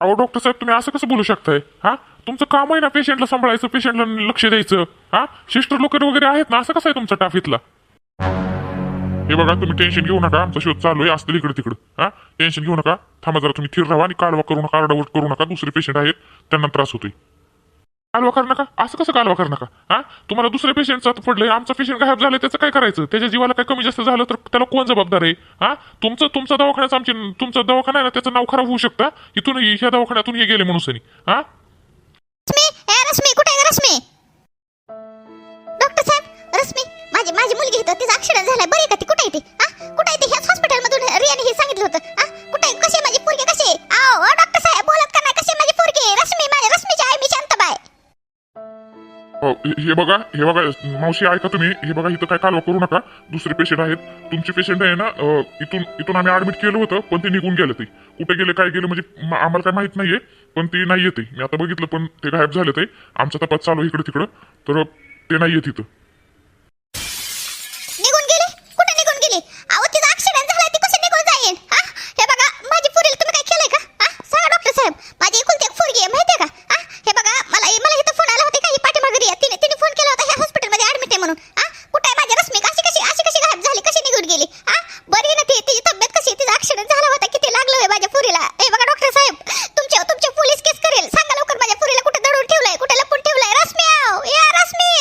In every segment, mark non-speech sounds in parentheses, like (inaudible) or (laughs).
अहो डॉक्टर साहेब तुम्ही असं कसं बोलू शकताय? हा? तुमचं काम आहे ना पेशंटला सांभाळायचं पेशंटला लक्ष द्यायचं. हा? सिस्टर लोक वगैरे आहेत ना असं कसं आहे तुमचा टाफीतला हे बघा तुम्ही टेन्शन घेऊ नका आमचा शोध चालू आहे असतील इकडे तिकडं. हा? टेन्शन घेऊ नका. थांबा जरा तुम्ही थिर राहा आणि कालवा करू नका आरडाओरड करू नका. दुसरे पेशंट आहेत त्यांना त्रास होतोय. कालवा करू नका. असं कसं कालवा करू नका? हा? तुम्हाला दुसऱ्या पेशंटचा पडलंय आमचा पेशंट गायब झालं त्याचं काय करायचं? त्याच्या जीवाला काय कमी जास्त झालं तर त्याला कोण जबाबदार आहे? हा? तुमचं तुमचा दवाखान्याचं आमची तुमचा दवाखाना आहे ना त्याचं नाव खराब होऊ शकता. इथून ह्या दवाखान्यातून हे गेले म्हणून हा? रश्मी? ए रश्मी कुठे आहे ग रश्मी? डॉक्टर साहेब रश्मी माझी माझी मुलगी इथं तिचा ऍक्सिडेंट झालाय. बरी आहे का ती? कुठे आहे ती? हा? कुठे आहे ती? ह्याच हॉस्पिटल मधून रियाने हे सांगितलं होतं. हा? कुठे आहे? कशी आहे माझी पोरगी? कशी आहे? हो, हे- हे बघा हे बघा मावशी ऐका तुम्ही हे बघा इथं काय कालवा करू नका. दुसरे पेशंट आहेत. तुमचे पेशंट आहे ना इथून इथून आम्ही ऍडमिट केलं होतं पण ते निघून गेले ते. कुठे गेले काय गेले म्हणजे आम्हाला काय माहीत नाहीये पण ते नाही येते मी आता बघितलं पण ते गायब झाले ते. आमचा तपास चालू आहे इकडे तिकडं तर ते नाही येत इथं निघून गेली कुठे निघून गेली अहो तिचा ऍक्सिडेंट झालाय ती कशी निघून जाईल हा हे बघा माझी पोरीला तुम्ही काय केलंय का हा सांगा डॉक्टर साहेब माझी एकुलती एक पोरगी आहे माहितीये का हा हे बघा मला मला इथं फोन आला होता का ही पाठीमागे रिया तिने तिने फोन केला होता ह्या हॉस्पिटलमध्ये ऍडमिट आहे म्हणून. आ कुठे आहे माझी रश्मी? अशी कशी अशी कशी गायब झाली? कशी निघून गेली? आ बरी ना ती? तिची तब्येत कशी तिचा ऍक्सिडेंट झाला होता किती लागलं आहे माझ्या पुरीला? हे बघा डॉक्टर साहेब तुमच्या तुमच्या पोलीस केस करेल. सांगा लवकर माझ्या पुरीला कुठे दडून ठेवलंय? कुठे लपून ठेवलंय? रश्मी आव या रश्मी!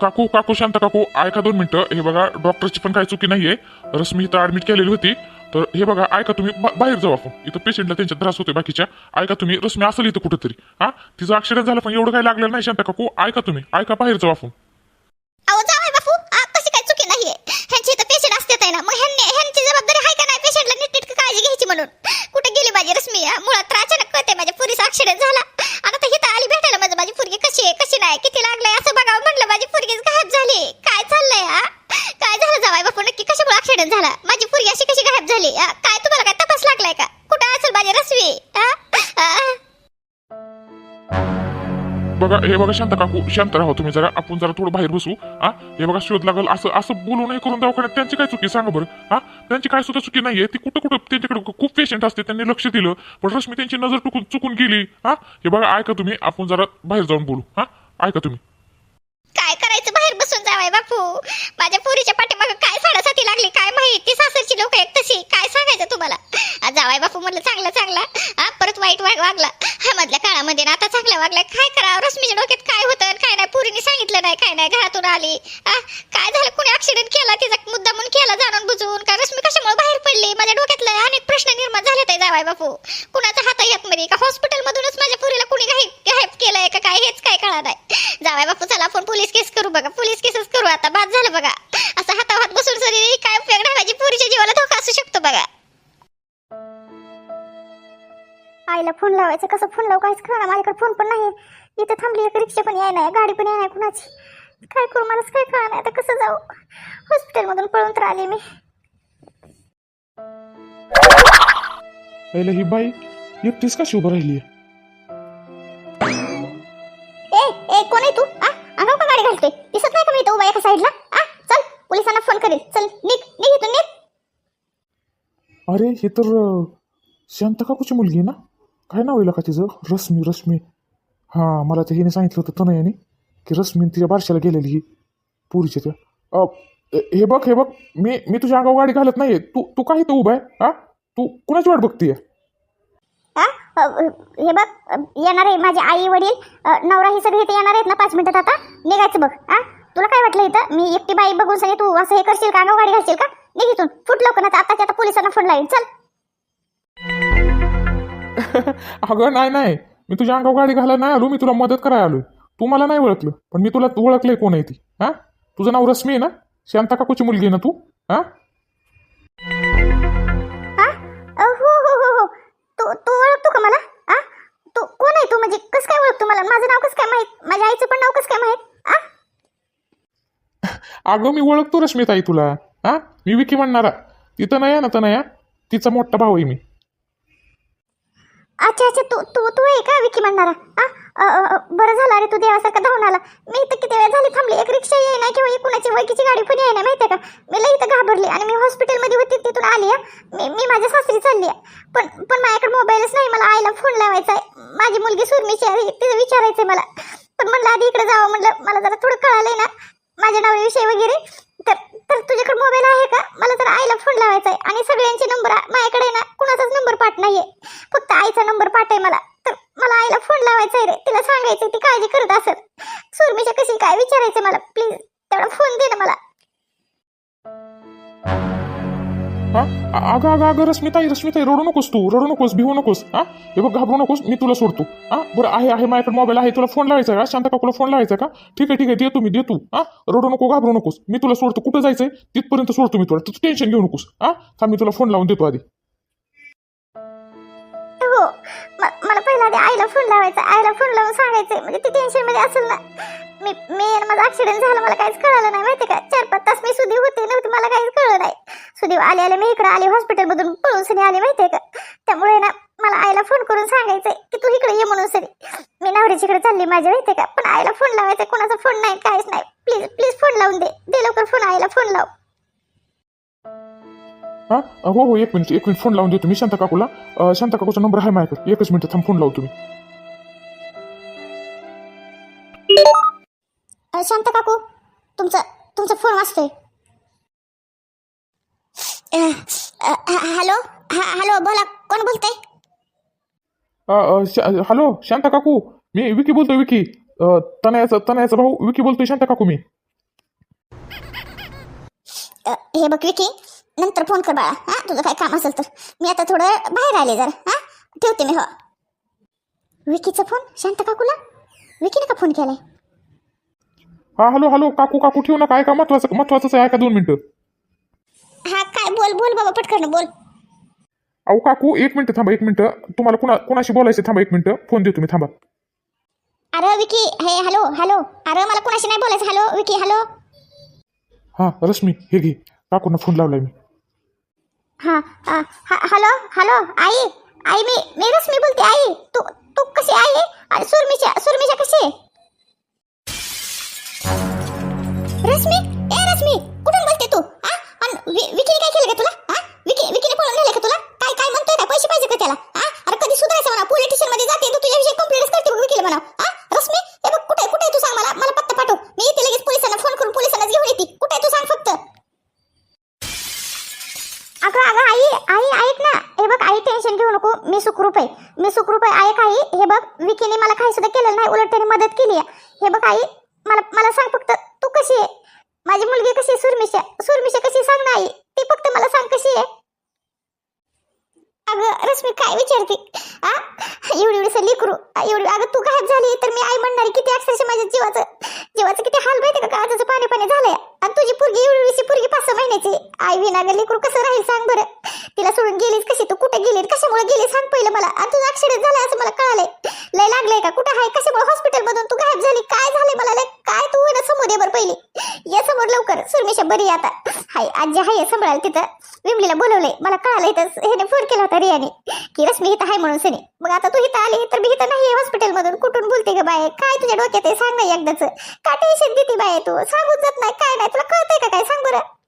काकू काकू शांत काकू ऐका दोन मिनिटं. हे बघा डॉक्टरची पण काही चुकी नाहीये. रश्मी इथं ऍडमिट केलेली होती. तर हे बघा ऐका तुम्ही बा- बाहेर जाऊ आपण. इथं पेशंटला त्यांच्या त्रास होतोय बाकीच्या. ऐका तुम्ही रश्मी असेल इथं कुठेतरी. हा? तिचं ऍक्सिडेंट झालं पण एवढं काही लागलं नाही शांत काकू. ऐका तुम्ही ऐका बाहेर जाऊ आपण. अहो जावाय बापू. आ, कशी काय चुकी नाहीये. ह्यांची इथं पेशंट असते ना. मग ह्यांनी ह्यांची जबाबदारी आहे का नाही? पेशंटला नीट काळजी घ्यायची म्हणून. कुठे गेली माझी रश्मी? हा? मुळात तर अचानक कळते माझ्या पुरीचा ऍक्सिडेंट झाला. आणि आता हिथं आली भेटायला माझं. माझी पुरगी कशी आहे कशी नाही किती लागलंय असं बघावं म्हणलं. माझी पुरगीच गायब झाली. काय चाललंय हा? काय झालं जावाय बापू? नक्की कशामुळे ऍक्सिडेंट झाला? माझी पुरगी अशी कशी गायब झाली? काय तुम्हाला काय तपास लागलाय का? कुठं असेल माझी रश्मी? हा? बघा हे बघा शांत काकू शांत राहा तुम्ही जरा. आपण जरा थोडं बाहेर बसू हा? हे बघा शोध लागल. असं असं बोलू नाही करून दवाखान्यात. त्यांची काय चुकी सांगा बरं हा? त्यांची काय सुद्धा चुकी नाहीये. ती कुठं कुठं त्यांच्याकडे खूप पेशंट असते. त्यांनी लक्ष दिलं. पण रश्मी त्यांची नजर टुकून चुकून गेली हा? हे बघा ऐका तुम्ही. आपण जरा बाहेर जाऊन बोलू हा? ऐका तुम्ही काय करायचं बाहेर बसून जावाय बापू माझ्या पोरीच्या पाठीमागं काय साडासाती लागली काय माहिती सासरची लोक एक तशी? काय सांगायचं तुम्हाला? जावाय बापू म्हणलं चांगला चांगला. हा परत वाईट वाग वागला. हा मधल्या काळामध्ये ना आता चांगला वागला काय करावं? रश्मीच्या डोक्यात काय होतं काय नाही? पोरीने सांगितलं नाही काय नाही? घरातून आली. हा काय झालं? कोणी ऍक्सिडेंट केला? तिचा मुद्दा म्हणून केला जाणून बुजून. का रश्मी कशामुळे बाहेर पडली? माझ्या डोक्यातला अनेक प्रश्न निर्माण झाले ते जावाय बापू. कुणाचा हात येत मध्ये का हॉस्पिटल मधूनच माझ्या पोरीला कुणी काही हेल्प केलंय का काय? हेच काय कळा नाही जावाय बापू चला आपण पोलीस केस करू बघा. पोलीस केसच करू आता. बाद झालं बघा. असं हातावात बसून सरी काय उपयोग नाही माझी पोरीच्या जीवाला धोका असू शकतो बघा. आईला फोन लावायचं कसं फोन लावू काहीच कळणार माझ्याकडे फोन पण नाही. इथं थांबली एक रिक्षा पण याय नाही गाडी पण याय नाही कुणाची. काय करू मलाच काय कळणार नाही. आता कसं जाऊ? हॉस्पिटलमधून पळून तर आले मी. पहिलं ही बाई एकटीच कशी उभं राहिली ए ए कोण आहे तू? आ? अंगाव का गाडी घालते. दिसत नाही का मी तो उभा एका साईडला आ चल पोलिसांना फोन करेल चल निघ निघ इथून निघ. अरे हे तर अं, शांत काकूची मुलगी आहे ना? काय नाव येईल का तिचं? रश्मी रश्मी. हां मला ते हिने सांगितलं होतं तनयाने की रश्मी तिच्या बारशाला गेलेली ही पुरीच्या त्या. अ हे- हे बघ हे बघ. मी मी तुझ्या अंगावर गाडी घालत नाहीये. तू तू काही तर उभा आहे? हा? तू कुणाची वाट बघतीये? हे बघ येणार आहे माझे आई वडील. नवरा हे सगळे इथे येणार आहेत ना पाच मिनिटात आता? निघायचं बघ आ तुला काय वाटलं इथं? मी एकटी बाई बघून सगळे तू असं हे करशील का? अंगावर गाडी घालशील का? निघ इथून. फुट लवकर आता आताच्या आता पोलिसांना फोन लाईन चल. (laughs) अगं नाही नाही. मी तुझ्या अंगावर गाडी घालायला नाही आलो. मी तुला मदत करायला आलोय. तू मला नाही ओळखलं पण मी तुला ओळखलंय कोण आहे ती हा? तुझं नाव रश्मी आहे ना? शांता काकूची मुलगी आहे ना तू हां हा? अगं मी ओळखतो रश्मीताई तुला. हा? मी विकी म्हणणारा. तिथं नाही ना तर नाही तिचा मोठा भाऊ आहे मी. अच्छा अच्छा तू तू तू आहे का विकी म्हणणारा? आ? अ, अ, अ, बरं झालं. अरे तू देवासारखा धावून आला. मी इथं किती वेळ झाली थांबली? एक रिक्षा येई नाही किंवा एक कुणाची वैकीची गाडी पण येई ना माहितीये का? मी लई इथं घाबरली आणि मी हॉस्पिटलमध्ये होती तिथून आली आहे. मी मी माझ्या सासरी चालली आहे. पण पण माझ्याकडे मोबाईलच नाही. मला आईला फोन लावायचा आहे. माझी मुलगी सुरमीची आहे तिचं विचारायचंय मला. पण म्हणलं आधी इकडे जावं म्हणलं. मला जरा थोडं कळालंय ना. माझ्या नवऱ्याविषयी वगैरे? तर तर तुझ्याकडे मोबाईल आहे का? मला तर आईला फोन लावायचा आहे. आणि सगळ्यांचे नंबर माझ्याकडे ना कुणाचाच नंबर पाठ नाहीये. फक्त आईचा नंबर पाठ आहे मला. तर मला आईला फोन लावायचा आहे रे. तिला सांगायचं ती काळजी करत असत सुरमीच्या कशी काय विचारायचं मला? प्लीज तेवढा फोन दे ना मला. हा? अगं अगं अगं रश्मिताई रश्मिताई रडू नकोस तू रडू नकोस भिवू नकोस हा? हे बघ घाबरू नकोस मी तुला सोडतो हा? बरं आहे आहे माझ्याकडे मोबाईल आहे तुला फोन लावायचा का? शांता काकूला फोन लावायचा का? ठीक आहे ठीक आहे देतो मी देतो हा? रडू नको घाबरू नकोस मी तुला सोडतो कुठं जायचंय? तिथपर्यंत सोडतो मी तुला तू टेन्शन घेऊ नकोस हा? का मी तुला फोन लावून देतो आधी. हो मला पहिला आधी आईला फोन लावायचा आईला फोन लावून सांगायचंय म्हणजे ती टेन्शनमध्ये असेल ना. मी मी माझा ऍक्सिडेंट झाला मला काहीच कळलं नाही माहिती का? चार पाच तास मी सुदीव होते नव्हते मला काहीच कळलं नाही. सुदीव आले आले मी इकडे आले हॉस्पिटल मधून पळून सनी आले माहितीये का? त्यामुळे ना मला आईला फोन करून सांगायचंय की तू इकडे ये म्हणून सरी मी नवऱ्याची इकडे चालली माझ्या माहिती का? पण आईला फोन लावायचा कोणाचा फोन नाही काहीच नाही. प्लीज प्लीज फोन लावून दे. दे लवकर फोन आईला फोन लाव. हा? हो हो एक मिनिट एक मिनिट फोन लावून देतो मी शांता काकूला शांता काकूचा नंबर आहे माझ्याकडे. एकच मिनिट थांब फोन लावतो मी. शांत काकू. तुमचा तुमचा फोन ह- हॅलो हॅलो बोला कोण बोलतंय? अ, अ, शा- हॅलो शांता काकू. मी विकी बोलतोय विकी. अ, तनयाचा तनयाचा भाऊ विकी बोलतोय शांता काकू मी. अ, हे बघ विकी नंतर फोन कर बाळा. हा तुझं काय काम असेल तर. मी आता थोडं बाहेर आले जरा. हा ठेवते मी हो. विकीचा फोन शांत काकूला? विकीने का फोन केलाय? हा हॅलो हॅलो काकू काकू ठेवू नका ऐका महत्वाचं महत्वाचंच आहे ऐका दोन मिनिटं. हा काय बोल बोल बाबा पटकन बोल. अहो काकू एक मिनिट थांबा एक मिनिट. तुम्हाला कुणा कुणाशी बोलायचं थांबा एक मिनिट. फोन देतो मी थांबा. अरे विकी हे हॅलो हॅलो. अरे मला कुणाशी नाही बोलायचं हॅलो विकी हॅलो. हा रश्मी हे घे. काकूंना फोन लावलाय मी. हा अ, ह- हॅलो हॅलो आई आई मी मी रश्मी बोलते आई. तू तू कशी आणि सुरमीच्या सुरमीच्या कशी आहे? रश्मी? ए रश्मी कुठून बोलते तू? हा आणि वि- विकीने काय केलं का तुला? हा विकी विकीने पळून नेलं का तुला? काय काय म्हणतोय? काय पैसे पाहिजे का त्याला? हा अरे कधी सुधारायचं म्हणा पोलीस स्टेशनमध्ये जाते तू तुझ्याविषयी कंप्लेंट करते बघ विकीला म्हणा हा रश्मी हे बघ कुठे कुठे तू सांग मला? मला पत्ता पाठव. मी येते लगेच पोलिसांना फोन करून पोलिसांना घेऊन येते. कुठे तू सांग फक्त. अगं अगं आई आई ऐक ना. हे बघ आई टेन्शन घेऊ नको. मी सुखरूप आहे. मी सुखरूप आहे. ऐक आई हे बघ विकीने मला काही सुद्धा केलेलं नाही. उलट त्याने मदत केली आहे. हे बघ आई मला मला सांग फक्त तू कशी आहे माझी मुलगी कशी आहे सुरमिशा सुरमिशा कशी सांग ना आई ती फक्त मला सांग कशी आहे अगं रश्मी काय विचारते आ एवढी एवढी लेकरू आ, एवढी अगं तू गायब झाली तर मी आई म्हणणारी किती अक्षरशः माझ्या जीवाचं जीवाचं किती हाल माहिती का काळजाचं पाणी पाणी झालंय आणि तुझी पोरगी एवढी एवढीशी पोरगी पाच आई विना लेकरू कसं राहील सांग बरं? तिला सोडून गेलीस कशी? तू कुठे गेली कशामुळे गेली सांग पहिलं मला. आणि तुझा ऍक्सिडेंट झाला असं मला कळालंय. लय लागलंय का? कुठं आहे? कशामुळे हॉस्पिटल मधून तू गायब झाली? काय झाले मला? लय काय तू ना? समोर ये बरं पहिली. या समोर लवकर. सुरमेशा बरी आता. हाय आजी हाय सांभाळायला तिथं. विमलीला बोलवलंय. मला कळालंय तर ह्याने फोन केला होता रियाने. की रश्मी इथं आहे म्हणून सनी. मग आता तू इथं आली तर मी इथं नाही हॉस्पिटल मधून. कुठून बोलते का बाय काय तुझ्या डोक्यात आहे? सांग ना एकदाच. काय टेन्शन देते बाय तू? सांगूच जात नाही. काय नाही? तुला कळतंय का काय? सांग बरं.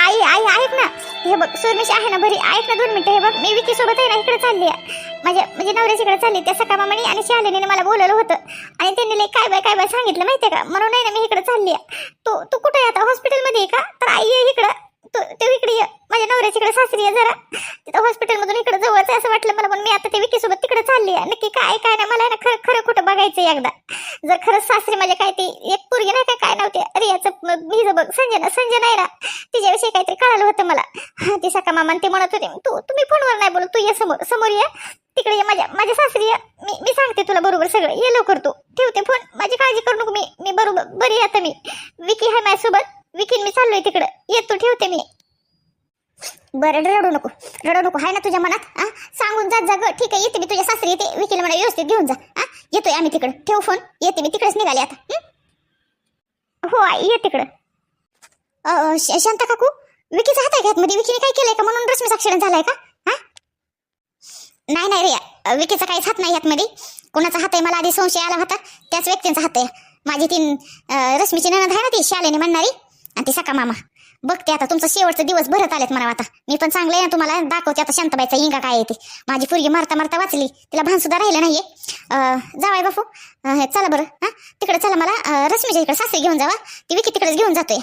आई आई ऐक ना. हे बघ सुरमिश आहे ना भरी ऐक ना दोन मिनिटं हे बघ. मी विकी सोबत आहे ना इकडे चालली आहे. माझ्या म्हणजे नवऱ्याच्या इकडे चालली त्या सका मामाने आणि शालिनीने मला बोलवलं होतं. आणि त्यांनी लई काय बाय काय बाय सांगितलं माहिती आहे का? म्हणून आहे ना मी इकडे चालली आहे. तू तू कुठे आहे? आता हॉस्पिटलमध्ये आहे का? तर आई आहे इकडं. तू तू इकडे ये. माझ्या नवऱ्याच्या इकडे सासरी आहे जरा. तिथं हॉस्पिटलमधून इकडे जवळच आहे असं वाटलं मला म्हणून मी आता ते विकीसोबत तिकडे चालली आहे. नक्की काय काय नाही मला आहे ना खरं खरं कुठं बघायचं एकदा. जर खरंच सासरी माझ्या काय ती एक पोरगी नाही काय काय नव्हते रियाचं हिचं बघ संजना संजना आहे ना. तिच्याविषयी काहीतरी कळालं होतं मला. हा, ती सका मामान ते म्हणत होते तू तुम्ही फोनवर नाही बोलत तू ये समोर समोर ये. तिकडे ये माझ्या माझ्या सासरी ये. मी मी सांगते तुला बरोबर सगळं. ये लवकर तू. ठेवते फोन. माझी काळजी करू नको मी मी बरोबर बरी आता मी. विकी आहे माझ्यासोबत. विकीन मी चाललोय तिकडं. येतो ठेवते मी. बरं रडू नको. रडू नको. आहे ना तुझ्या मनात? हा सांगून जात जा ग. ठीक आहे येते मी. तुझ्या सासरी येते. विकीला म्हणा व्यवस्थित घेऊन जा. हा येतोय आम्ही तिकडं. ठेव फोन येते मी. तिकडेच निघाले आता. हं? हो आई ये तिकडं. अ, श- शांता काकू विकीचा हात आहे घ्यात मध्ये विकीने काय केलंय का? म्हणून रश्मीचा ऍक्सिडेंट झालाय का? हा नाही नाही रे विकीचा काहीच हात नाही मध्ये कोणाचा हात आहे? मला आधी संशय आला होता. त्याच व्यक्तींचा हात आहे. माझी ती अं, रश्मीची ननद आहे ना ती? शालेने म्हणणारी. आणि ती सका मामा बघते आता तुमचं शेवटचं दिवस भरत आलेत मला आता. मी पण चांगलं आहे ना तुम्हाला दाखवते आता शांताबाईचा इंगा काय येते माझी पुरगी मारता मारता वाचली तिला भान सुद्धा राहिलं नाहीये. जावाय बापू. हे चला बरं हा? तिकडे चला मला रश्मीच्या इकडे सासरी घेऊन जावा. ती विकी तिकडेच घेऊन जातोय.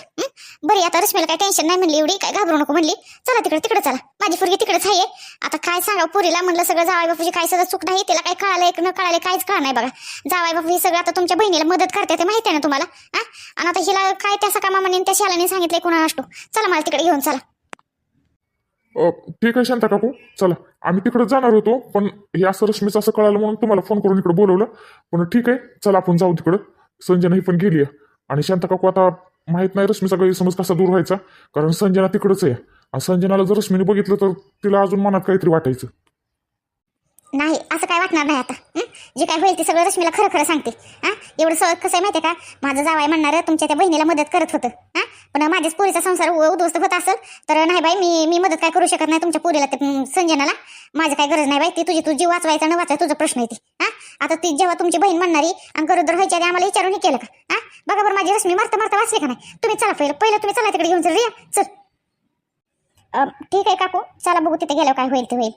बरी आता रश्मीला काय टेन्शन नाही म्हणली एवढी काय घाबरू नको म्हणली. चला तिकडे तिकडे चला. माझी पोरगी तिकडेच आहे. आता काय सांगा पुरीला म्हणलं सगळं जावाय बापूची काय सगळं चूक नाही तिला काय कळालंय न कळालंय काहीच कळ नाही बघा. जावाय बापू हे सगळं आता तुमच्या बहिणीला मदत करते ते माहिती आहे ना तुम्हाला? हा? आणि आता हिला काय त्या सका मामाने त्या शालाने सांगितलंय कुणा असतो चला मला तिकडे घेऊन चला. अ, ठीक आहे शांता काकू. चला. आम्ही तिकडे जाणार होतो पण हे असं रश्मीचं असं कळालं म्हणून तुम्हाला फोन करून इकडे बोलवलं. पण ठीक आहे. चला आपण जाऊ तिकडं. संजना ही पण गेली आणि शांता काकू आता माहीत नाही रश्मीचा गैरसमज कसा दूर व्हायचा कारण संजना तिकडंच आहे. आणि संजनाला जर रश्मीने बघितलं तर तिला अजून मनात काहीतरी वाटायचं. नाही असं काय वाटणार नाही आता हं? जे काय होईल ते सगळं रश्मीला खरं खरं सांगते हां? एवढं सगळं कसं आहे माहिती आहे का? माझं जावाय म्हणणार तुमच्या त्या बहिणीला मदत करत होतं हां? पण माझ्याच पुरीचा संसार उ- उद्ध्वस्त होत असेल तर नाही बाई मी मी मदत काय करू शकत नाही तुमच्या पोरीला ते अं, संजनाला? माझं काय गरज नाही बाई ती तुझी तुझी वाचवायचा न वाचायचा तुझा प्रश्न येते हां? आता ती जेव्हा तुमची बहीण म्हणणारी आणि गरोदर व्हायची आधी आम्हाला विचारून हे केलं का हां? बघा बरं माझी रश्मी मारता मारता वाचली का नाही? तुम्ही चला पहिलं पहिलं तुम्ही चला तिकडे घेऊन चल रिया चल. अं, ठीक आहे काकू चला बघू तिथे गेल्यावर काय होईल ते होईल.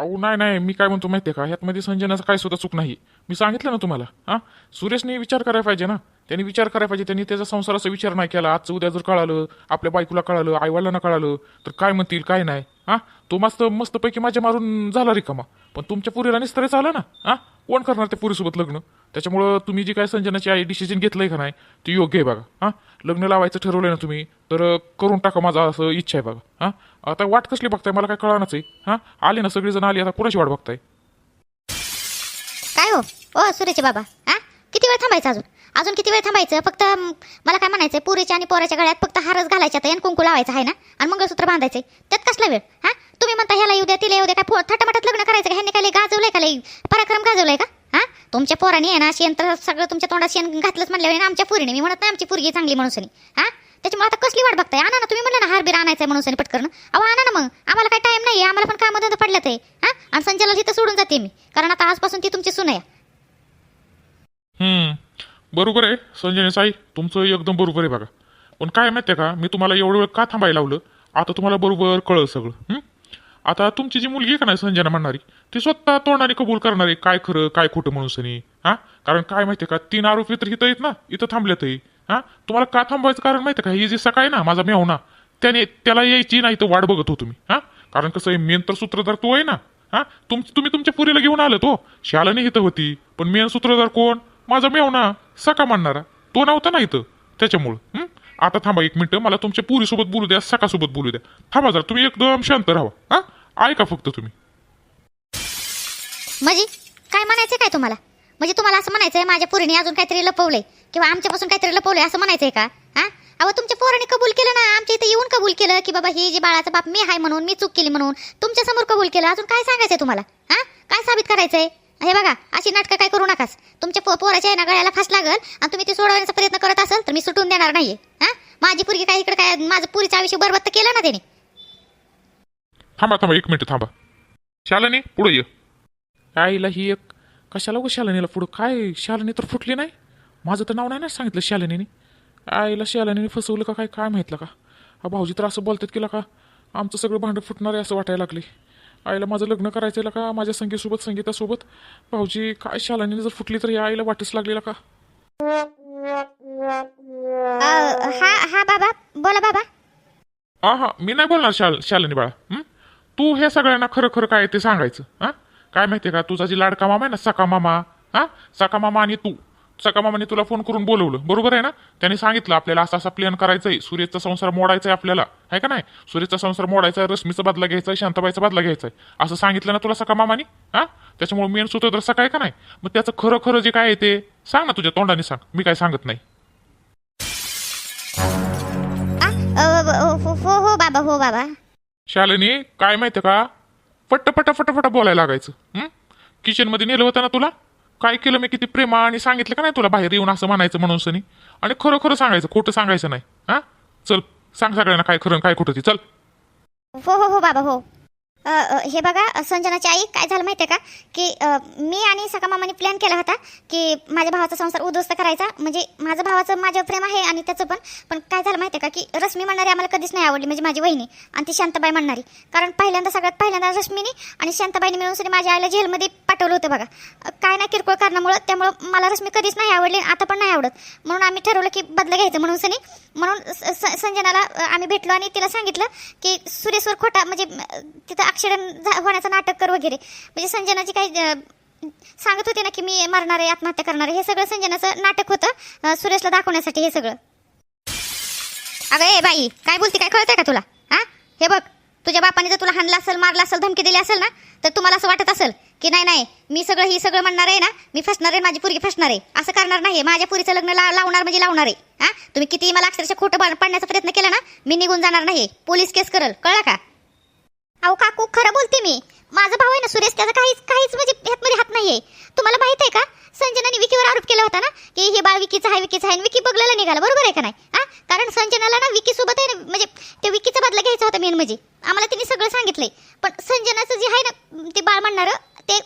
अहो नाही नाही मी काय म्हणतो माहितीये का? ह्यातमध्ये संजनाचं काय सुद्धा चूक नाही. मी सांगितलं ना तुम्हाला हां? सुरेशने विचार करायला पाहिजे ना. त्यांनी विचार करायला पाहिजे. त्यांनी त्याचा संसाराचा विचार नाही केला. आजचं उद्या जर कळालं आपल्या बायकोला कळालं आईवडिलांना कळालं तर काय म्हणतील काय नाही? हां? तो मस्त मस्तपैकी माझ्या मारून झाला रिकामा. पण तुमच्या पुरीला निस्तरेच आलं ना? हां? कोण करणार त्या पुरीसोबत लग्न? त्याच्यामुळं तुम्ही जी काय संजनाची आई डिसिजन घेतलंय का नाही ते योग्य आहे बघा. हां? लग्न लावायचं ठरवलंय ना तुम्ही तर करून टाका माझा असं इच्छा आहे बघा. हां? आता वाट कसली बघताय? मला काय कळणारच आहे. हां? आले ना सगळेजण आली आता कुणाची वाट बघताय? काय हो? ओ सुरेचे बाबा. हा? किती वेळ थांबायचं अजून? अजून किती वेळ थांबायचं? फक्त मला काय म्हणायचं पुरीच्या आणि पोराच्या गळ्यात फक्त हारच घालायचा आणि कुंकू लावायचा आहे ना? आणि मंगळसूत्र बांधायचं त्यात कसला वेळ? हा? तुम्ही म्हणता ह्याला येऊ द्या तिला येऊ द्या काय थटामटात लग्न करायचं का? ह्यांनी काय गाजवलंय का लई पराक्रम गाजवलाय का? हा? तुमच्या पोराने आहे ना शेण तर सगळं तुमच्या तोंडात शेण घातलंच म्हणल्यावर आणि आमच्या पुरीने. मी म्हणत नाही आमची पुरगी चांगली म्हणून हा? त्याच्यामुळे आता कसली वाट बघताय? आणा ना तुम्ही म्हणलं ना हारबीर आणायचं म्हणून पटकन. अहो आणा ना मग. आम्हाला काय टाइम नाही आम्हाला पण काम धंदा पडलं ते हा? आणि संजयला तिथं सोडून जाते मी. कारण आता आजपासून ती तुमची सुनया. आहे हम्म. बरोबर आहे संजय साई तुमचं एकदम बरोबर आहे बघा. पण काय माहिती आहे का मी तुम्हाला एवढं वेळ का थांबायला लावलं? आता तुम्हाला बरोबर कळलं सगळं हं? आता तुमची जी मुलगी आहे का नाही संजना म्हणणारी ती स्वतः तोंडाने कबूल करणारी काय खरं काय खोटं म्हणून सनी हा? कारण काय माहिती का तीन आरोपी तर इथं आहेत ना इथं थांबलेत हा तुम्हाला का थांबायचं कारण माहिती का ही जी सकाळी ना माझा मेवना त्याने त्याला यायची नाही तर वाट बघत हो तुम्ही हा? कारण कसं आहे मेन तर सूत्रधार तो आहे ना हा? तुम तुम्ही तुमच्या पुरीला घेऊन आलं तो हो, शालाने इथं होती पण मेन सूत्रधार कोण? माझा मेवना सका म्हणणारा तो नव्हता ना इथं त्याच्यामुळं. हं? आता थांबा एक मिनटं मला तुमच्या पुरीसोबत बोलू द्या सकासोबत बोलू द्या. थांबा जरा तुम्ही एकदम शांत राहा. हा? ऐका फक्त तुम्ही. म्हणजे काय म्हणायचं काय तुम्हाला? म्हणजे तुम्हाला असं म्हणायचंय माझ्या पोरीने अजून काहीतरी लपवलंय किंवा आमच्यापासून काहीतरी लपवलंय असं म्हणायचंय का? हा? अहो तुमच्या पोराने कबूल केलं ना आमच्या इथे येऊन कबूल केलं की बाबा ही जी बाळाचा बाप मी आहे म्हणून मी चूक केली म्हणून तुमच्यासमोर कबूल केलं अजून काय सांगायचंय तुम्हाला? हा? काय साबित करायचंय? हे बघा अशी नाटकं काय करू नकाच तुमच्या पो पोराच्या ना गळ्याला फास लागल आणि तुम्ही ते सोडवण्याचा प्रयत्न करत असाल तर मी सुटून देणार नाहीये. हा? माझी पोरगी काय इकडे काय माझं पुरीचं आयुष्य बरबाद तर केलं ना त्याने. थांबा थांबा एक मिनिट थांबा. शालिनी पुढे ये. आईला ही एक कशाला उगा शालिनीला पुढं? काय? शालिनी तर फुटली नाही? माझं तर नाव नाही ना सांगितलं शालिनीने. आईला शालिनीने फसवलं का काय? काय माहितलं का? हा भाऊजी तर असं बोलतात की का आमचं सगळं भांडं फुटणार आहे असं वाटायला लागले. आईला माझं लग्न करायचं का? माझ्या संगीतसोबत संगीतासोबत? भाऊजी काय शालिनीने जर फुटली तर या आईला वाटच लागलेला का? हा हा बाबा बोला बाबा. हा हा मी नाही बोलणार शाल शालिनी बाळा हं? तू हे सगळ्यांना खरं खरं काय ते सांगायचं हा? काय माहितीये का? तुझा जी लाडका मामा आहे ना सका मामा हा? सका मामा आणि तू. सका मामाने तुला फोन करून बोलवलं. बरोबर आहे ना? त्याने सांगितलं आपल्याला असा असा प्लॅन करायचा आहे सूर्यचा संसार मोडायचा आहे आपल्याला. आहे का नाही? सूर्यचा संसार मोडायचा रश्मीचा बदला घ्यायचा आहे शांताबाईचा बदला घ्यायचा आहे असं सांगितलं ना तुला सका मामाने? हा? त्याच्यामुळे मेन तर सकाळ का नाही? मग त्याचं खरं खरं जे काय आहे ते सांग ना तुझ्या तोंडाने सांग. मी काय सांगत नाही. हो हो- हो हो बाबा हो बाबा. शालिनी काय माहितीये का? पट्ट पट्ट पट्ट पट्ट बोलायला लागायचं. हं? किचनमध्ये नेलं होतं ना तुला? काय केलं मी किती प्रेमा आणि सांगितलं का नाही तुला बाहेर येऊन असं म्हणायचं म्हणून सनी? आणि खरं खरं सांगायचं खोटं सांगायचं नाही हा? चल सांग सगळ्यांना काय खरं काय खोटं ती चल. हो हो हो बाबा हो. अ, अ, हे बघा संजनाची आई काय झालं माहिती आहे का? की अ, मी आणि सका मामाने प्लॅन केला होता की माझ्या भावाचा संसार उद्ध्वस्त करायचा. म्हणजे माझं भावाचं माझ्यावर प्रेम आहे आणि त्याचं पण. पण काय झालं माहिती आहे का? की रश्मी म्हणणारी आम्हाला कधीच नाही आवडली. म्हणजे माझी वहिनी आणि ती शांताबाई म्हणणारी. कारण पहिल्यांदा सगळ्यात पहिल्यांदा रश्मीनी आणि शांताबाईने मिळून सुद्धा माझ्या आईला जेलमध्ये पाठवलं होतं बघा. अ, काय नाही किरकोळ कारणामुळं त्यामुळं मला रश्मी कधीच नाही आवडली आणि आता पण नाही आवडत. म्हणून आम्ही ठरवलं की बदलं घ्यायचं म्हणून सनी. म्हणून स- स- संजनाला अ, आम्ही भेटलो आणि तिला सांगितलं की सुरेश्वर खोटा म्हणजे अ, तिथं ॲक्सिडेंट होण्याचं नाटक कर वगैरे. म्हणजे संजनाची काही सांगत होते ना की मी मरणार आहे आत्महत्या करणार आहे हे सगळं संजनाचं नाटक होतं. सुरेशला दाखवण्यासाठी हे सगळं. अगं ए बाई काय बोलते? काय कळतंय का तुला? हा? हे बघ तुझ्या बापाने जर तुला हाणला असेल मारला असेल धमकी दिली असेल ना तर तुम्हाला असं वाटत असेल की नाही नाही मी सगळं ही सगळं म्हणणार आहे ना मी फसणार आहे माझी पुरगी फसणार आहे असं करणार नाही माझ्या पुरीचं लग्न ला- लावणार म्हणजे लावणार आहे. हा? तुम्ही किती मला अक्षरशः खोटं पाडण्याचा प्रयत्न केला ना मी निघून जाणार नाही पोलीस केस करल कळलं का? अहो काकू खरं बोलते मी. माझा भाऊ आहे ना सुरेश त्याचा काहीच काहीच म्हणजे ह्यातमध्ये हात नाहीये. तुम्हाला माहीत आहे का? संजनाने विकीवर आरोप केला होता ना की हे बाळ विकीचा आहे विकीचा आहे विकी बघलेला निघाला. बरोबर आहे का नाही? हा? कारण संजनाला ना विकी सोबत आहे ना म्हणजे ते विकीचा बदला घ्यायचा होता मेन म्हणजे. आम्हाला तिने सगळं सांगितलंय. पण संजनाचं जे आहे ना ते बाळ म्हणणारं ते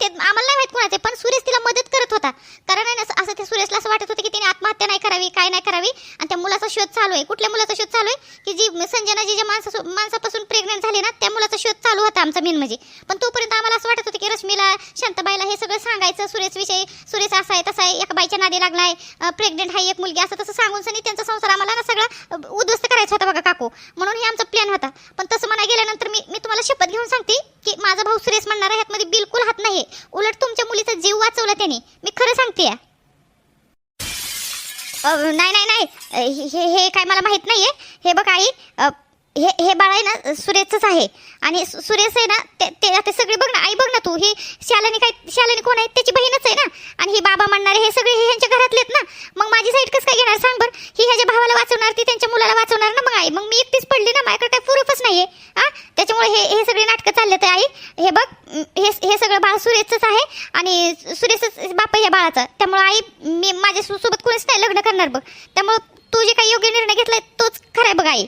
ते आम्हाला नाही माहीत कोणाचे पण सुरेश तिला मदत करत होता. कारण आहे ना असं- ते सुरेशला असं वाटत होतं की तिने आत्महत्या नाही करावी काय नाही करावी. आणि त्या मुलाचा शोध चालू आहे. कुठल्या मुलाचा शोध चालू आहे? की जी संजना जी ज्या माणसा माणसापासून प्रेग्नेंट झाली ना त्या मुलाचा शोध चालू होता आमचा मेन म्हणजे. पण तोपर्यंत आम्हाला असं वाटत होतं की रश्मीला शांताबाईला हे सगळं सांगायचं सुरेशविषयी सुरेश असा आहे तसा आहे एका बाईच्या नादी लागला आहे प्रेग्नेंट आहे एक मुलगी असं तसं सांगून सनी त्यांचा संसार आम्हाला ना सगळा उद्ध्वस्त करायचा होता बघा काकू. म्हणून हे आमचा प्लॅन होता. पण तसं म्हणा गेल्यानंतर मी मी तुम्हाला शपथ घेऊन सांगते की माझा भाऊ सुरेश म्हणणारा ह्यातमध्ये बिलकुल हात नाही उलट तुमच्या मुलीचा जीव वाचवला त्याने. मी खरं सांगते. नाही नाही नाही. हे हे काय मला माहीत नाहीये. हे बघ आई हे हे बाळ आहे ना सुरेशच आहे. आणि सुरेश आहे ना ते ते आता सगळे बघ ना आई बघ ना तू ही शालिनी काय शालिनी कोण आहे? त्याची बहीणच आहे ना. आणि ही बाबा म्हणणारे हे सगळे हे ह्यांच्या घरातलेत ना. मग माझी साईड कसं काय घेणार सांग बरं? ही ह्याच्या भावाला वाचवणार ती त्यांच्या मुलाला वाचवणार ना मग आई? मग मी एकटीच पडली ना माझ्याकडे काय पुरपच नाहीये. हा त्याच्यामुळे हे हे सगळे नाटकं चालले तर आई. हे बघ हे हे सगळं बाळ सुरेशच आहे आणि सुरेशच बाप आहे या बाळाचा. त्यामुळे आई मी माझ्या सोबत कोणीच नाही लग्न करणार बघ. त्यामुळे तू जे काही योग्य निर्णय घेतलाय तोच खरा आहे बघ आई.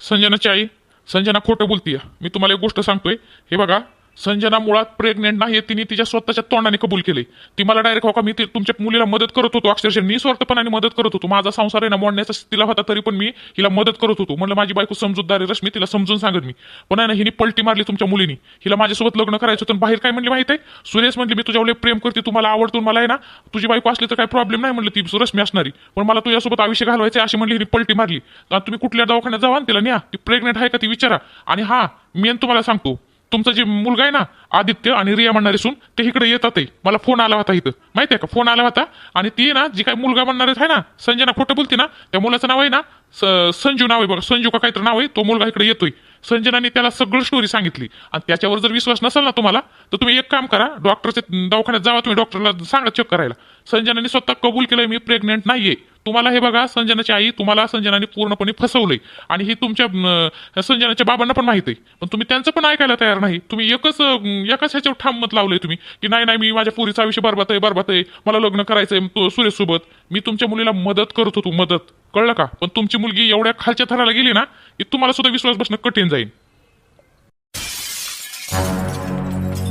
संजनाची आई. संजना खोटं बोलतीय. मी तुम्हाला एक गोष्ट सांगतोय. हे बघा संजना मुळात प्रेग्नेंट नाही तिने तिच्या स्वतःच्या तोंडाने कबूल केले. ती मला डायरेक्ट हो का मी ती तुमच्या मुलीला मदत करत होतो. अक्षरशः निस्वार्थपणाने मदत करत होतो. माझा संसार आहे ना मोडण्याचा तिला होता तरी पण मी हिला मदत करत होतो. म्हणलं माझी बायको समजूतदार आहे रश्मी तिला समजून सांगत मी. पण आहे ना हिने पलटी मारली तुमच्या मुलीनी. हिला माझ्यासोबत लग्न करायचं होतं आणि बाहेर काय म्हणली माहिती आहे? सुरेश म्हणली मी तुझ्यावर लय प्रेम करते तुम्हाला आवडतो मला आहे ना तुझी बायको असली तर काही प्रॉब्लेम नाही. म्हणलं ती रश्मी असणारी. पण मला तुझ्यासोबत आयुष्य घालवायचं आहे अशी म्हणली हिने पलटी मारली. आता तुम्ही कुठल्या दवाखान्यात जावा आणि तिला न्या. ती प्रेग्नेंट आहे का ती विचारा. आणि हा मी आणि तुम्हाला सांगतो. तुमचा जे मुलगा आहे ना आदित्य आणि रिया म्हणणारे सून ते इकडे येतात मला फोन आला होता इथं. माहिती आहे का? फोन आला होता. आणि ती ना जी काय मुलगा म्हणणार आहे ना संजना खोटं बोलते ना त्या मुलाचं नाव आहे ना स- संजू नाव आहे बघा. संजू का काहीतरी नाव आहे तो मुलगा इकडे येतोय. संजनाने त्याला सगळं स्टोरी सांगितली. आणि त्याच्यावर जर विश्वास नसेल ना तुम्हाला तर तुम्ही एक काम करा डॉक्टरच्या दवाखान्यात जावा तुम्ही डॉक्टरला सांगा चेक करायला. संजनाने स्वतः कबूल केलंय मी प्रेग्नेंट नाहीये. तुम्हाला हे बघा संजनाची आई तुम्हाला संजनाने पूर्णपणे फसवलंय. आणि हे तुमच्या अं, संजनाच्या बाबांना पण माहिती आहे. पण तुम्ही त्यांचं पण ऐकायला तयार नाही. तुम्ही एकच अं, एकाच ह्याच्यावर ठाम मत लावलंय तुम्ही की नाही नाही मी माझ्या पुरीचा आयुष्य बरबात आहे बरबात आहे. मला लग्न करायचंय सुरेश सोबत मी तुमच्या मुलीला मदत करत होतो मदत. कळलं का? पण तुमची मुलगी एवढ्या खालच्या थराला गेली ना की तुम्हाला सुद्धा विश्वास बसणं कठीण जाईल.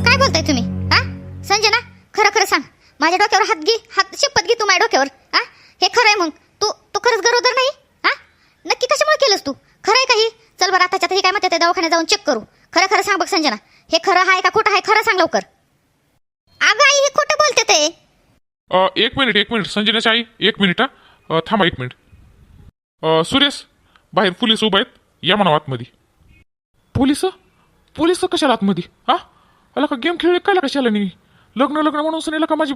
काय बोलताय तुम्ही? माझ्या डोक्यावर हात घे हात शपथ घे तू माझ्या डोक्यावर. हा हे खरं आहे मग. तू तू खरंच गरोदर नाही? हा नक्की कशामुळे केलंस तू? खरं आहे काही चल बरं आताच्या हे काय म्हणते त्या दवाखान्यात जाऊन चेक करू. खरं खरं सांग बघ संजना. हे खरं आहे का खोटं आहे? खरं सांग लवकर. अगं आई हे खोटं बोलते ते. अ, एक मिनिट एक मिनिट. संजनाची आई एक मिनिट हा. अ, थांबा एक मिनिट. अ, सुरेश बाहेर पोलीस उभा आहेत. या म्हणा आतमध्ये. पोलीस? पोलीस कशाला आतमध्ये? हा? अला का गेम खेळले? काय कशाला नाही लग्न लग्न म्हणून सुनेला का माझी?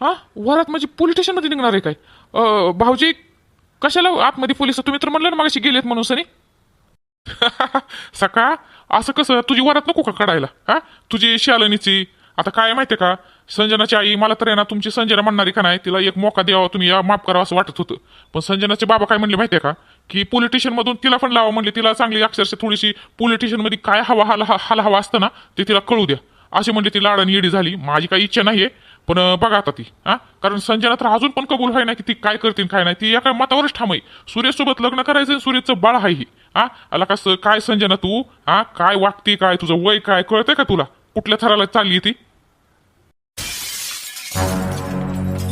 हा? वरात माझी पोलीस स्टेशनमध्ये निघणार आहे काय? अ, भाऊजी कशाला आतमध्ये पोलीस? तुम्ही तर म्हणलं ना मागाशी गेलेत म्हणून सनी. (laughs) सका असं कसं? तुझी वरात नको का काढायला? हा? तुझी शालनीची आता काय माहितीये का? संजनाची आई मला तर आहे ना तुमची संजना म्हणणारी का नाही? तिला एक मोका द्यावा तुम्ही या माफ करावा असं वाटत होतं. पण संजनाचे बाबा काय म्हणले माहितीये का? की पोलिटिशियन मधून तिला पण लावा म्हणले. तिला चांगली अक्षरशः थोडीशी पोलिटिशियनमध्ये काय हवा हाला हाला हवा असतं ना ते तिला कळू द्या. असे म्हणले ती लाडानी येडी झाली. माझी काही इच्छा नाहीये पण बघा आता ती हा? कारण संजना तर अजून पण कबूल व्हाय ना की ती काय करतील काय नाही. ती एका मतावरच ठाम आहे सूर्यसोबत लग्न करायचं सूर्यचं बाळ आहे ही हा? आला कसं काय संजना तू? हा? काय वागते काय तुझं वय काय? कळतंय का तुला? कुठल्या थराला चालली ती?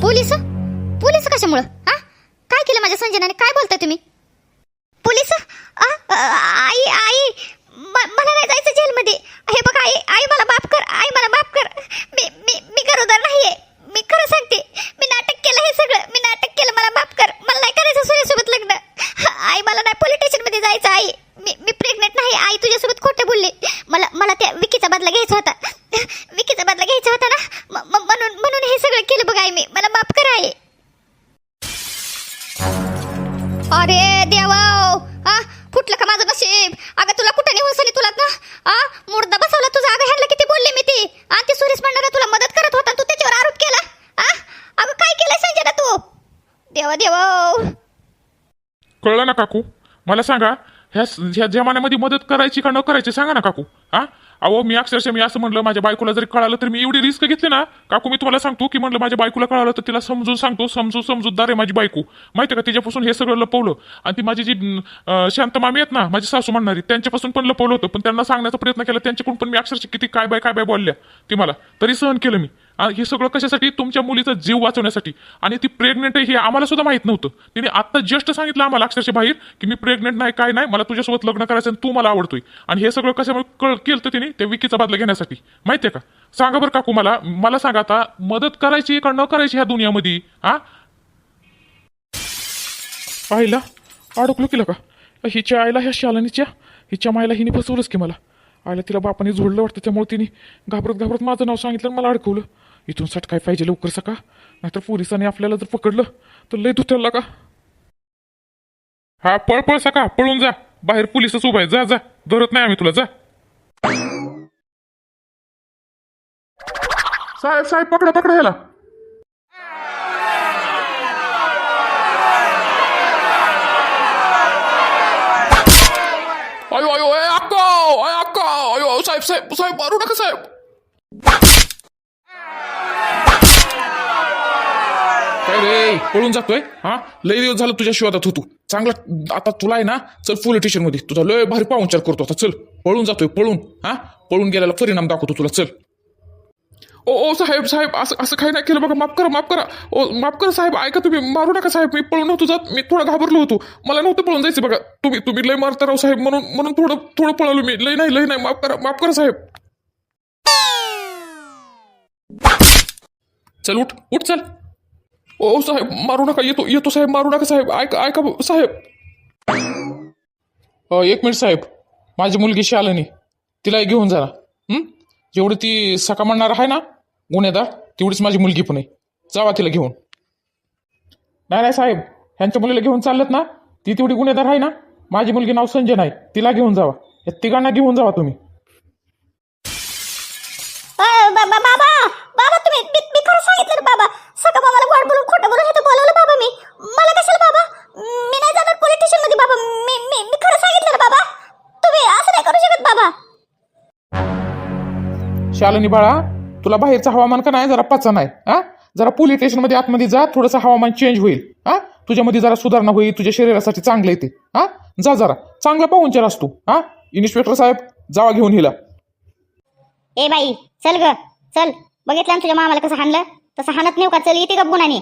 पोलीस? पोलीस कशामुळं? हा? काय केलं माझ्या संजनाने? काय बोलताय तुम्ही? पोलीस? आ, आ, आई आई म- मला नाही जायचं जेल काकू? मला सांगा ह्या ह्या जमान्यामध्ये मदत करायची का न करायची सांगा ना काकू हा? अहो मी अक्षरशः मी असं म्हणलं माझ्या बायकोला जरी कळालं तर मी एवढी रिस्क घेतली ना. काकू मी तुम्हाला सांगतो की म्हणलं माझ्या बायकोला कळालं तर तिला समजून सांगतो समजू समजूतदार आहे माझी बायको. माहिती का तिच्यापासून हे सगळं लपवलं. आणि ती माझी जी शांत मामी आहेत ना माझी सासू म्हणणारी त्यांच्यापासून पण लपवलं होतं. पण त्यांना सांगण्याचा प्रयत्न केला त्यांच्याकडून पण मी अक्षरशः किती काय बाय काय बाय बोलल्या. ती मला तरी सहन केलं मी. हे सगळं कशासाठी? तुमच्या मुलीचा जीव वाचवण्यासाठी. आणि ती प्रेग्नेंट आहे हे आम्हाला सुद्धा माहीत नव्हतं. तिने आता जस्ट सांगितलं आम्हाला अक्षरशः बाहेर की मी प्रेग्नेंट नाही काय नाही मला तुझ्यासोबत लग्न करायचं आणि तू मला आवडतोय. आणि हे सगळं कशामुळे कळ केलं तिने? ते विकीचा बदला घेण्यासाठी. माहितीये का? सांगा बरं काकू मला. मला सांगा आता मदत करायची का न करायची ह्या दुनियामध्ये? हा आईला अडकलो केलं का? हिच्या आईला ह्या शालनीच्या हिच्या मायला हिने फसवलंच की मला. आईला तिला बापाने झोडलं वाटतं त्यामुळे तिने घाबरत घाबरत माझं नाव सांगितलं आणि मला अडकवलं. इथून सट काय पाहिजे लवकर सका. नाहीतर पोलिसांनी आपल्याला जर पकडलं तर लय धुत्याला का? हा पळ पळ सका. पळून जा. बाहेर पोलिसच उभा आहे. जा जा. धरत नाही आम्ही तुला. जा. साहेब साहेब पकडा पकडा ह्याला. अयो अयो ए अक्का अय अक्का अयो साहेब साहेब साहेब मारू नका साहेब. काय रे पळून जातोय? हा? लय दिवस झालं तुझ्या शिवादात होतो चांगला आता तुला आहे ना चल पोलीस स्टेशनमध्ये. तुझा लय भारी पाहुणचार करतो आता चल. पळून जातोय पळून. हा? पळून गेल्याला परिणाम दाखवतो तुला चल. ओ ओ साहेब साहेब असं असं काही नाही केलं. बघा माफ करा माफ करा. ओ माफ करा साहेब ऐका तुम्ही. मारू नका साहेब. मी पळून नव्हतो जात. मी थोडं घाबरलो होतो. मला नव्हतं पळून जायचं बघा. तुम्ही तुम्ही लय मारता राव साहेब. म्हणून म्हणून थोडं थोडं पळालो मी. लय नाही लय नाही. माफ करा माफ करा साहेब. चल उठ उठ चल. ओ साहेब मारू नका. येतो येतो साहेब. मारू नका साहेब. ऐका ऐका साहेब. एक मिनिट साहेब. माझी मुलगी शालिनी. तिला घेऊन जा जेवढी ती सका म्हणणार आहे ना गुन्हेगार तेवढीच माझी मुलगी पण आहे. जावा तिला घेऊन. नाही नाही साहेब ह्यांच्या मुलीला घेऊन चालत ना? ती तेवढी गुन्हेगार आहे ना? माझी मुलगी नाव संजय नाही तिला घेऊन जावा. या तिघांना घेऊन जावा तुम्ही. बाबा! बाबा तुम्ही मी मी खरं सांगितलं ना बाबा? सगळं बाबाला गोड बोलून खोटं बोलून हे तर बोलवलं बाबा मी. मला कशाला बाबा? मी नाही जाणार पोलीस स्टेशनमध्ये बाबा. मी मी मी खरं सांगितलं ना बाबा? तुम्ही असं नाही करू शकत बाबा. शालिनी बाळा तुला बाहेरचं हवामान का नाही? जरा पचन नाही. हा? जरा पोलीस स्टेशनमध्ये आतमध्ये जा थोडंसं हवामान चेंज होईल. हा? तुझ्यामध्ये जरा सुधारणा होईल तुझ्या शरीरासाठी चांगलं येते हा? जा जरा. चांगला पाहुणचार असतो. हा? इन्स्पेक्टर साहेब जावा घेऊन हिला. ए बाई चल ग. चल. बघितलं ना तुझ्या मामाला कसं हाणलं? तसं हाणत नाही हो का? चल येते का गुणाने